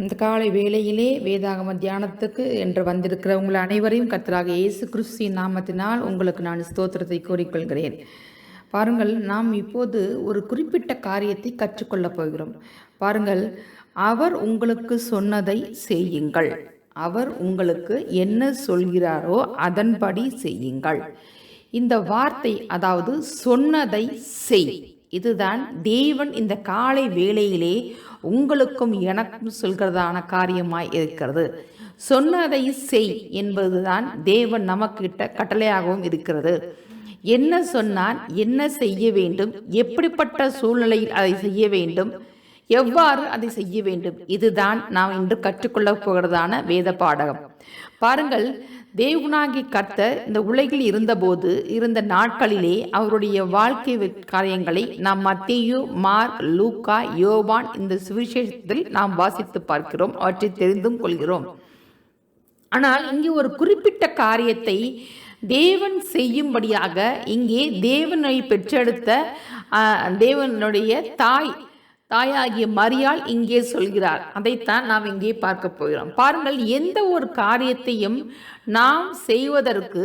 இந்த காலை வேளையிலே வேதாகம தியானத்துக்கு என்று வந்திருக்கிற உங்கள் அனைவரையும் கத்தராக இயேசு கிறிஸ்துவின் நாமத்தினால் உங்களுக்கு நான் ஸ்தோத்திரத்தை கூறிக்கொள்கிறேன். பாருங்கள் நாம் இப்போது ஒரு குறிப்பிட்ட காரியத்தை கற்றுக்கொள்ளப் போகிறோம். பாருங்கள் அவர் உங்களுக்கு சொன்னதை செய்யுங்கள். அவர் உங்களுக்கு என்ன சொல்கிறாரோ அதன்படி செய்யுங்கள். இந்த வார்த்தை அதாவது சொன்னதை செய். இதுதான் தேவன் இந்த காலை வேளையிலே உங்களுக்கும் எனக்கும் சொல்கிறதான காரியமாய் இருக்கிறது. சொன்னதை செய் என்பதுதான் தேவன் நமக்கிட்ட கட்டளையாகவும் இருக்கிறது. என்ன சொன்னால் என்ன செய்ய வேண்டும்? எப்படிப்பட்ட சூழ்நிலையில் அதை செய்ய வேண்டும்? எவ்வாறு அதை செய்ய வேண்டும்? இதுதான் நாம் இன்று கற்றுக்கொள்ளப் போகிறதான வேத பாடகம். பாருங்கள் தேவனாகி கர்த்தர் இந்த உலகில் இருந்தபோது இருந்த நாட்களிலே அவருடைய வாழ்க்கை காரியங்களை நாம் மத்தியு மார் லூக்கா யோவான் இந்த சுவிசேஷத்தில் நாம் வாசித்து பார்க்கிறோம் அவற்றை தெரிந்தும் கொள்கிறோம். ஆனால் இங்கே ஒரு குறிப்பிட்ட காரியத்தை தேவன் செய்யும்படியாக இங்கே தேவனை பெற்றெடுத்த தேவனுடைய தாய் தாயாகிய மரியாள் இங்கே சொல்கிறார். அதைத்தான் நாம் இங்கே பார்க்க போகிறோம். பாருங்கள் எந்த ஒரு காரியத்தையும் நாம் செய்வதற்கு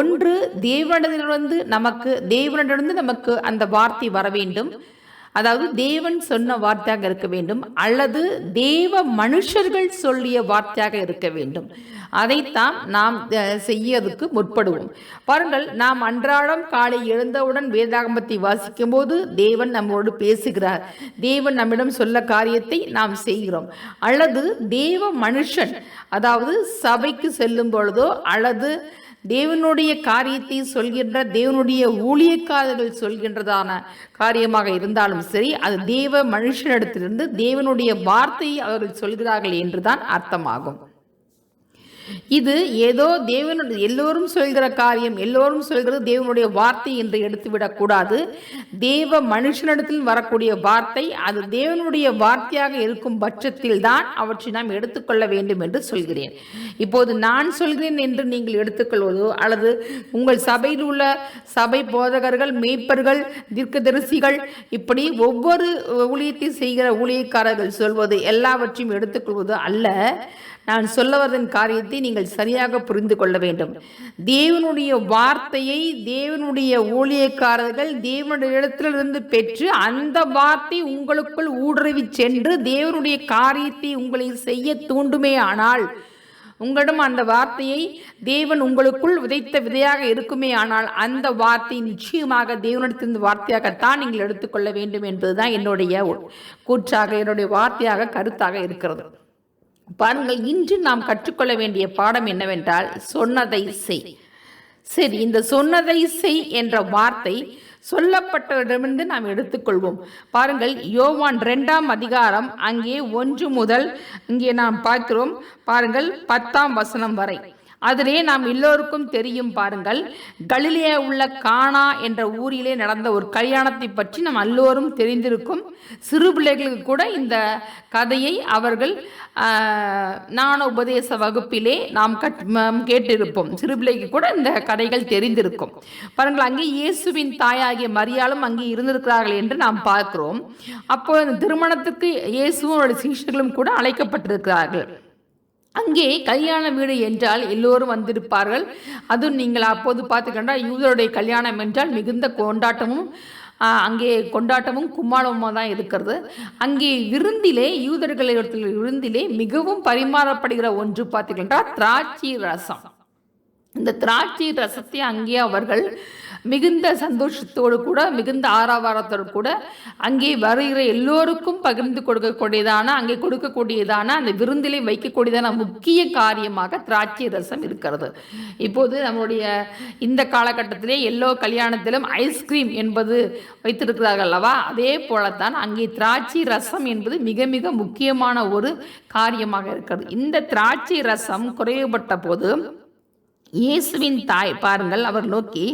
ஒன்று தேவனிடமிருந்து நமக்கு தேவனிடமிருந்து நமக்கு அந்த வார்த்தை வர வேண்டும். அதாவது தேவன் சொன்ன வார்த்தையாக இருக்க வேண்டும் அல்லது தேவ மனுஷர்கள் சொல்லிய வார்த்தையாக இருக்க வேண்டும். அதைத்தான் நாம் செய்யறதுக்கு முற்படுவோம். பாருங்கள் நாம் அன்றாடம் காலை எழுந்தவுடன் வேதாகமத்தை வாசிக்கும் போது தேவன் நம்மோடு பேசுகிறார். தேவன் நம்மிடம் சொல்ல காரியத்தை நாம் செய்கிறோம். அல்லது தேவ மனுஷன் அதாவது சபைக்கு செல்லும் பொழுதோ அல்லது தேவனுடைய காரியத்தை சொல்கின்ற தேவனுடைய ஊழியக்காரர்கள் சொல்கின்றதான காரியமாக இருந்தாலும் சரி அது தேவ மனுஷனிடத்திலிருந்து தேவனுடைய வார்த்தையை அவர்கள் சொல்கிறார்கள் என்றுதான் அர்த்தமாகும். இது ஏதோ தேவனுடைய எல்லோரும் சொல்கிற காரியம் எல்லோரும் சொல்கிறது தேவனுடைய வார்த்தை என்று எடுத்துவிடக்கூடாது தேவ மனுஷனிடத்தில் வரக்கூடிய வார்த்தை அது தேவனுடைய வார்த்தையாக இருக்கும் பட்சத்தில் தான் அவற்றை நாம் எடுத்துக்கொள்ள வேண்டும் என்று சொல்கிறேன். இப்போது நான் சொல்கிறேன் என்று நீங்கள் எடுத்துக்கொள்வதோ அல்லது உங்கள் சபையில் உள்ள சபை போதகர்கள் மெய்ப்பர்கள் தீர்க்கதரிசிகள் இப்படி ஒவ்வொரு ஊழியத்தை செய்கிற ஊழியக்காரர்கள் சொல்வது எல்லாவற்றையும் எடுத்துக்கொள்வது அல்ல. நான் சொல்ல வரதன் காரியத்தை நீங்கள் சரியாக புரிந்து கொள்ள வேண்டும். தேவனுடைய வார்த்தையை தேவனுடைய ஊழியக்காரர்கள் தேவனுடைய இடத்திலிருந்து பெற்று அந்த வார்த்தை உங்களுக்குள் ஊடுருவி சென்று தேவனுடைய காரியத்தை உங்களை செய்ய தூண்டுமே ஆனால் உங்களிடம் அந்த வார்த்தையை தேவன் உங்களுக்குள் விதைத்த விதையாக இருக்குமே ஆனால் அந்த வார்த்தை நிச்சயமாக தேவனிடத்திலிருந்து வார்த்தையாகத்தான் நீங்கள் எடுத்துக்கொள்ள வேண்டும் என்பதுதான் என்னுடைய கூற்றாக என்னுடைய வார்த்தையாக கருத்தாக இருக்கிறது. பாருங்கள் இன்று நாம் கற்றுக்கொள்ள வேண்டிய பாடம் என்னவென்றால் சொன்னதை செய். சரி இந்த சொன்னதை செய் என்ற வார்த்தை சொல்லப்பட்டவரிடமிருந்து நாம் எடுத்துக்கொள்வோம். பாருங்கள் யோவான் ரெண்டாம் அதிகாரம் அங்கே ஒன்று முதல் இங்கே நாம் பார்க்கிறோம். பாருங்கள் பத்தாம் வசனம் வரை. அதிலே நாம் எல்லோருக்கும் தெரியும் பாருங்கள் கலிலே உள்ள கானா என்ற ஊரிலே நடந்த ஒரு கல்யாணத்தை பற்றி நாம் எல்லோரும் தெரிந்திருக்கும். சிறு பிள்ளைகளுக்கு கூட இந்த கதையை அவர்கள் நாண உபதேச வகுப்பிலே நாம் கட் கேட்டிருப்போம். சிறு பிள்ளைக்கு கூட இந்த கதைகள் தெரிந்திருக்கும். பாருங்கள் அங்கே இயேசுவின் தாயாகிய மரியாளும் அங்கே இருந்திருக்கிறார்கள் என்று நாம் பார்க்கிறோம். அப்போ திருமணத்துக்கு இயேசுவும் அவருடைய சீஷர்களும் கூட அழைக்கப்பட்டிருக்கிறார்கள். அங்கே கல்யாண வீடு என்றால் எல்லோரும் வந்திருப்பார்கள். அதுவும் நீங்கள் அப்போது பார்த்துக்கண்டா யூதருடைய கல்யாணம் என்றால் மிகுந்த கொண்டாட்டமும் அங்கே கொண்டாட்டமும் கும்மாளமுமாக தான் இருக்கிறது. அங்கே விருந்திலே யூதர்களிடத்தில் விருந்திலே மிகவும் பரிமாறப்படுகிற ஒன்று பார்த்தீங்கன்னா திராட்சை ரசம். இந்த திராட்சை ரசத்தை அங்கே அவர்கள் மிகுந்த சந்தோஷத்தோடு கூட மிகுந்த ஆரவாரத்தோடு கூட அங்கே வருகிற எல்லோருக்கும் பகிர்ந்து கொடுக்கக்கூடியதான அங்கே கொடுக்கக்கூடியதான அந்த விருந்திலே வைக்கக்கூடியதான முக்கிய காரியமாக திராட்சை ரசம் இருக்கிறது. இப்போது நம்மளுடைய இந்த காலகட்டத்திலே எல்லோ கல்யாணத்திலும் ஐஸ்கிரீம் என்பது வைத்திருக்கிறார்கள் அல்லவா? அதே போலத்தான் அங்கே திராட்சை ரசம் என்பது மிக மிக முக்கியமான ஒரு காரியமாக இருக்கிறது. இந்த திராட்சை ரசம் குறைவுபட்ட போது இயேசுவின் தாய் பாருங்கள் அவர் நோக்கி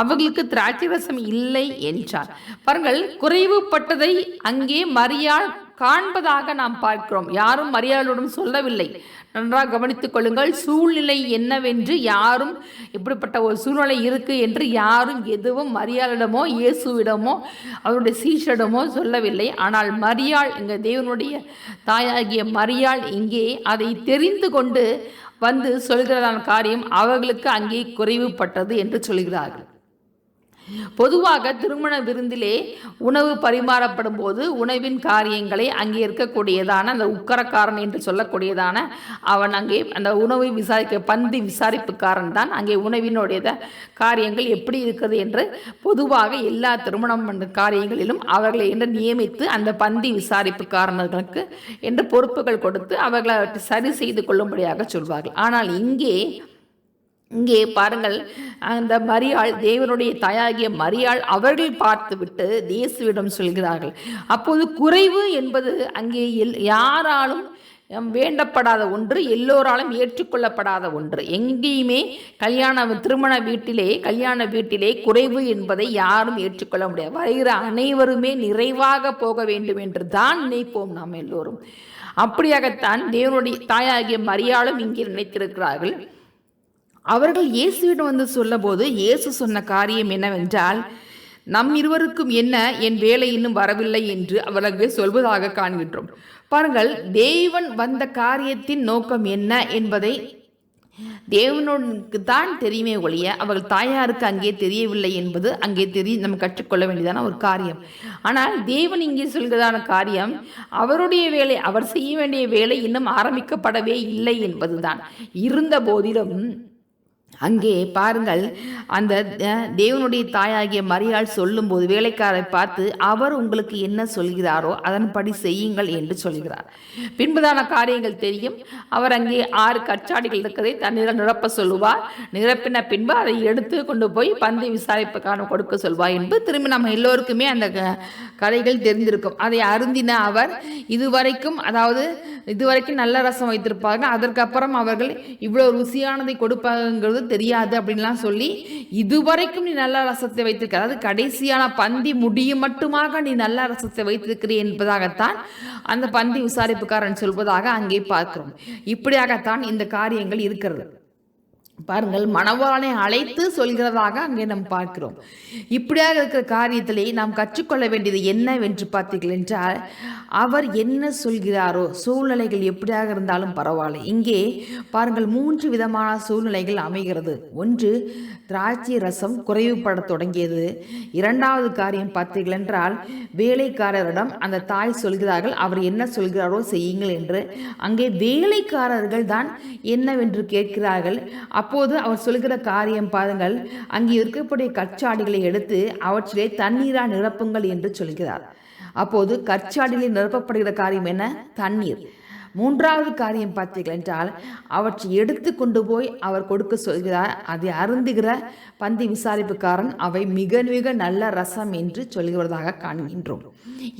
அவர்களுக்கு திராட்சை ரசம் இல்லை என்றார். பாருங்கள் குறைவுபட்டதை அங்கே மரியாள் காண்பதாக நாம் பார்க்கிறோம். யாரும் மரியாளுடன் சொல்லவில்லை. நன்றாக கவனித்துக் கொள்ளுங்கள் சூழ்நிலை என்னவென்று யாரும் இப்படிப்பட்ட ஒரு சூழ்நிலை இருக்கு என்று யாரும் எதுவும் மரியாளிடமோ இயேசுவிடமோ அவருடைய சீஷரிடமோ சொல்லவில்லை. ஆனால் மரியாள் இங்கே தேவனுடைய தாயாகிய மரியாள் இங்கே அதை தெரிந்து கொண்டு வந்து சொல்கிறதான காரியம் அவர்களுக்கு அங்கே குறைவுபட்டது என்று சொல்கிறார்கள். பொதுவாக திருமண விருந்திலே உணவு பரிமாறப்படும் போது உணவின் காரியங்களை அங்கே இருக்கக்கூடியதான அந்த உக்கரக்காரன் என்று சொல்லக்கூடியதான அவன் அங்கே அந்த உணவை விசாரிக்க பந்தி விசாரிப்புக்காரன் தான் அங்கே உணவினுடைய காரியங்கள் எப்படி இருக்குது என்று பொதுவாக எல்லா திருமணம் காரியங்களிலும் அவர்களை என்று நியமித்து அந்த பந்தி விசாரிப்புக்காரர்களுக்கு என்று பொறுப்புகள் கொடுத்து அவர்களை சரி செய்து கொள்ளும்படியாக சொல்வார்கள். ஆனால் இங்கே இங்கே பாருங்கள் அந்த மரியாள் தேவனுடைய தாயாகிய மரியாள் அவர்கள் பார்த்துவிட்டு இயேசுவிடம் சொல்கிறார்கள். அப்போது குறைவு என்பது அங்கே எல் யாராலும் வேண்டப்படாத ஒன்று எல்லோராலும் ஏற்றுக்கொள்ளப்படாத ஒன்று. எங்கேயுமே கல்யாண திருமண வீட்டிலே கல்யாண வீட்டிலே குறைவு என்பதை யாரும் ஏற்றுக்கொள்ள முடியாது. வருகிற அனைவருமே நிறைவாக போக வேண்டும் என்று தான் நினைப்போம் நாம் எல்லோரும். அப்படியாகத்தான் தேவனுடைய தாயாகிய மரியாளும் இங்கே நினைத்திருக்கிறார்கள். அவர்கள் இயேசுவிடம் வந்து சொல்லபோது இயேசு சொன்ன காரியம் என்னவென்றால் நம் இருவருக்கும் என்ன? என் வேலை இன்னும் வரவில்லை என்று அவர்களுக்கு சொல்வதாக காண்கின்றோம். பாருங்கள் தேவன் வந்த காரியத்தின் நோக்கம் என்ன என்பதை தேவனுக்கு தான் தெரியுமே ஒழிய அவர்கள் தாயாருக்கு அங்கே தெரியவில்லை என்பது அங்கே தெரிய நம்ம கற்றுக்கொள்ள வேண்டியதான ஒரு காரியம். ஆனால் தேவன் இங்கே சொல்கிறதான காரியம் அவருடைய வேலை அவர் செய்ய வேண்டிய வேலை இன்னும் ஆரம்பிக்கப்படவே இல்லை என்பதுதான். இருந்த போதிலும் அங்கே பாருங்கள் அந்த தேவனுடைய தாயாகிய மரியாள் சொல்லும்போது வேலைக்காரை பார்த்து அவர் உங்களுக்கு என்ன சொல்கிறாரோ அதன்படி செய்யுங்கள் என்று சொல்கிறார். பின்புதான காரியங்கள் தெரியும். அவர் அங்கே ஆறு கச்சாடிகள் இருக்கிறதை தண்ணீரை நிரப்ப சொல்லுவார். நிரப்பின பின்பு அதை எடுத்து கொண்டு போய் பந்தி விசாரிப்புக்கான கொடுக்க சொல்வார் என்பது திரும்பி நம்ம எல்லோருக்குமே அந்த க- கதைகள் தெரிந்திருக்கும். அதை அருந்தின அவர் இதுவரைக்கும் அதாவது இதுவரைக்கும் நல்ல ரசம் வைத்திருப்பாங்க அதற்கப்புறம் அவர்கள் இவ்வளோ ருசியானதை கொடுப்பாங்கிறது தெரியாது அப்படின்லாம் சொல்லி இதுவரைக்கும் நீ நல்ல ரசத்தை வைத்திருக்க அதாவது கடைசியான பந்தி முடியும் மட்டுமாக நீ நல்ல ரசத்தை வைத்திருக்கிறீ என்பதாகத்தான் அந்த பந்தி விசாரிப்புக்காரன் சொல்வதாக அங்கே பார்க்கிறோம். இப்படியாகத்தான் இந்த காரியங்கள் இருக்கிறது. பாருங்கள் மணவாளனை அழைத்து சொல்கிறதாக அங்கே நாம் பார்க்கிறோம். இப்படியாக இருக்கிற காரியத்திலே நாம் கற்றுக்கொள்ள வேண்டியது என்னவென்று பார்த்தீர்கள் என்றால் அவர் என்ன சொல்கிறாரோ சூழ்நிலைகள் எப்படியாக இருந்தாலும் பரவாயில்ல. இங்கே பாருங்கள் மூன்று விதமான சூழ்நிலைகள் அமைகிறது. ஒன்று திராட்சை ரசம் குறைவுபட தொடங்கியது. இரண்டாவது காரியம் பார்த்தீர்கள் என்றால் வேலைக்காரரிடம் அந்த தாய் சொல்கிறார்கள் அவர் என்ன சொல்கிறாரோ செய்யுங்கள் என்று. அங்கே வேலைக்காரர்கள் தான் என்னவென்று கேட்கிறார்கள். அப்போது அவர் சொல்கிற காரியம் பாருங்கள். அங்கே இருக்கக்கூடிய கற்சாடிகளை எடுத்து அவற்றிலே தண்ணீரா நிரப்புங்கள் என்று சொல்கிறார். அப்போது கற்சாடிகளில் நிரப்பப்படுகிற காரியம் என்ன? தண்ணீர். மூன்றாவது காரியம் பார்த்தீர்கள் என்றால் அவற்றை எடுத்து கொண்டு போய் அவர் கொடுக்க சொல்கிறார். அதை அருந்துகிற பந்தி விசாரிப்புக்காரன் அவை மிக மிக நல்ல ரசம் என்று சொல்கிறதாக காண்கின்றோம்.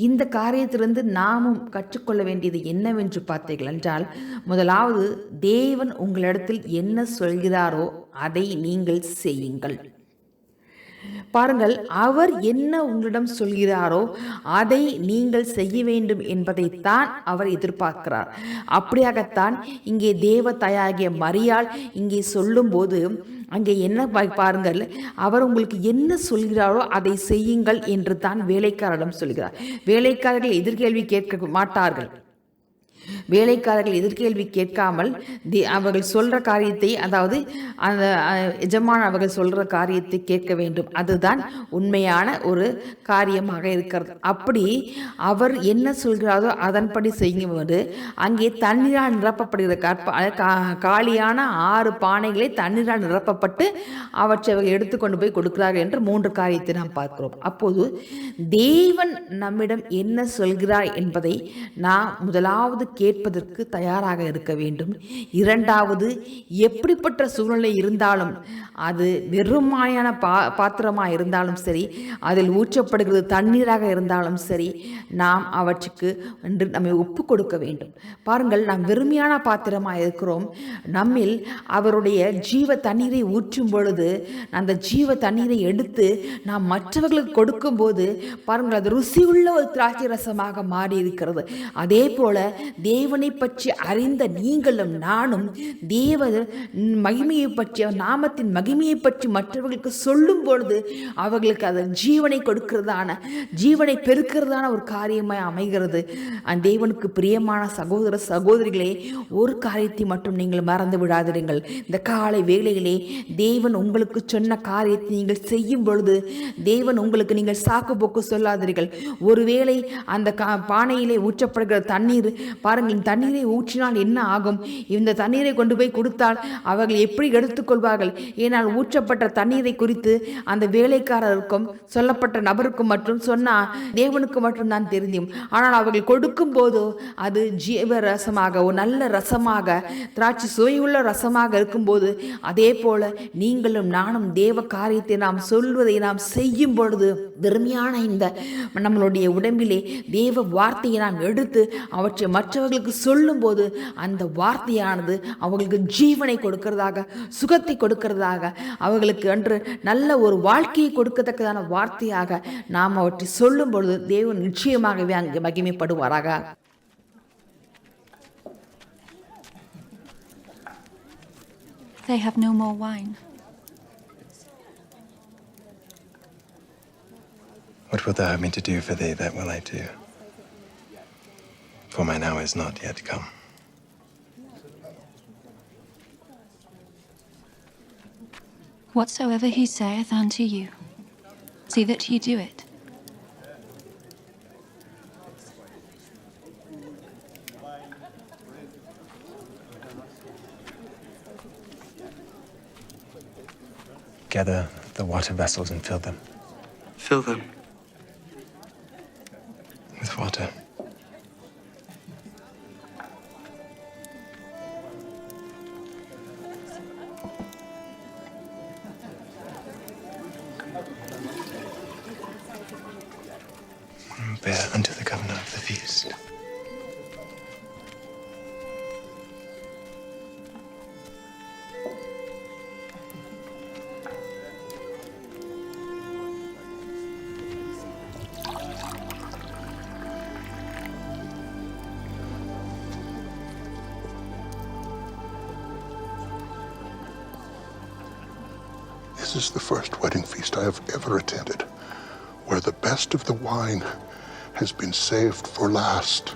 இந்த காரியத்திலிருந்து நாமும் கற்றுக்கொள்ள வேண்டியது என்னவென்று பார்த்தீர்கள் என்றால் முதலாவது தேவன் உங்களிடத்தில் என்ன சொல்கிறாரோ அதை நீங்கள் செய்யுங்கள். பாருங்கள் அவர் என்ன உங்களிடம் சொல்கிறாரோ அதை நீங்கள் செய்ய வேண்டும் என்பதைத்தான் அவர் எதிர்பார்க்கிறார். அப்படியாகத்தான் இங்கே தேவ தாயாகிய மரியாள் இங்கே சொல்லும்போது அங்கே என்ன பாருங்கள் அவர் உங்களுக்கு என்ன சொல்கிறாரோ அதை செய்யுங்கள் என்று தான் வேலைக்காரரிடம் சொல்கிறார். வேலைக்காரர்கள் எதிர்கேள்வி கேட்க மாட்டார்கள். வேலைக்காரர்கள் எதிர்கேள்வி கேட்காமல் தி- அவர்கள் சொல்கிற காரியத்தை அதாவது அந்த எஜமான எஜமான் அவர்கள் சொல்கிற காரியத்தை கேட்க வேண்டும். அதுதான் உண்மையான ஒரு காரியமாக இருக்கிறது. அப்படி அவர் என்ன சொல்கிறாரோ அதன்படி செய்யும்போது அங்கே தண்ணீரால் நிரப்பப்படுகிற கற்ப கா- காலியான ஆறு பானைகளை தண்ணீரால் நிரப்பப்பட்டு அவற்றை அவர்கள் எடுத்துக்கொண்டு போய் கொடுக்கிறார்கள் என்று மூன்று காரியத்தை நாம் பார்க்கிறோம். அப்போது தேவன் நம்மிடம் என்ன சொல்கிறார் என்பதை நாம் முதலாவது கேட்பதற்கு தயாராக இருக்க வேண்டும். இரண்டாவது எப்படிப்பட்ட சூழ்நிலை இருந்தாலும் அது வெறுமாயான பா பாத்திரமாக இருந்தாலும் சரி அதில் ஊற்றப்படுகிறது தண்ணீராக இருந்தாலும் சரி நாம் அவற்றுக்கு என்று நம்மை ஒப்பு கொடுக்க வேண்டும். பாருங்கள் நாம் வெறுமையான பாத்திரமாக இருக்கிறோம். நம்மில் அவருடைய ஜீவ தண்ணீரை ஊற்றும் பொழுது அந்த ஜீவ தண்ணீரை எடுத்து நாம் மற்றவர்களுக்கு கொடுக்கும்போது பாருங்கள் அது ருசியுள்ள ஒரு திராட்சை ரசமாக மாறி இருக்கிறது அதே போல தேவனை பற்றி அறிந்த நீங்களும் நானும் தேவ மகிமையை பற்றி நாமத்தின் மகிமையை பற்றி மற்றவர்களுக்கு சொல்லும் பொழுது அவர்களுக்கு அது ஜீவனை கொடுக்கிறதான ஜீவனை பெருக்கிறதான ஒரு காரியமாய் அமைகிறது. அந்த தேவனுக்கு பிரியமான சகோதர சகோதரிகளே ஒரு காரியத்தை மட்டும் நீங்கள் மறந்து விடாதிருங்கள். இந்த காலை வேளையிலே தேவன் உங்களுக்கு சொன்ன காரியத்தை நீங்கள் செய்யும் பொழுது தேவன் உங்களுக்கு நீங்கள் சாக்கு போக்கு சொல்லாதீர்கள். ஒருவேளை அந்த கா பானையிலே ஊற்றப்படுகிற தண்ணீர் பாருங்கள் இந்த தண்ணீரை ஊற்றினால் என்ன ஆகும்? இந்த தண்ணீரை கொண்டு போய் கொடுத்தால் அவர்கள் எப்படி எடுத்துக்கொள்வார்கள்? ஏனால் ஊற்றப்பட்ட தண்ணீரை குறித்து அந்த வேலைக்காரருக்கும் சொல்லப்பட்ட நபருக்கும் மற்றும் சொன்னால் தேவனுக்கு மட்டும் தான் தெரியும். ஆனால் அவர்கள் கொடுக்கும் போதோ அது ஜீவ ரசமாக ஒரு நல்ல ரசமாக திராட்சை சுவையுள்ள ரசமாக இருக்கும்போது அதே போல நீங்களும் நானும் தேவ காரியத்தை நாம் சொல்வதை நாம் செய்யும் பொழுது வெறுமையான இந்த நம்மளுடைய உடம்பிலே தேவ வார்த்தையை நாம் எடுத்து அவற்றை மற்றவர்களுக்கு சொல்லும்போது அந்த வார்த்தையானது அவர்களுக்கு ஜீவனை கொடுக்கிறதாக சுகத்தை கொடுக்கிறதாக அவர்களுக்கு அன்று நல்ல ஒரு வாழ்க்கையை கொடுக்கத்தக்கதான வார்த்தையாக நாம் அவற்றை சொல்லும் பொழுது தேவன் நிச்சயமாகவே அங்கே மகிமைப்படுவாராக They have no more wine. What wilt thou have me to do for thee, that will I do. For mine hour is not yet come. Whatsoever he saith unto you, see that ye do it. Gather the water vessels and fill them Fill them. with water. And Bear unto the governor of the feast. This is the first wedding feast I have ever attended where the best of the wine has been saved for last.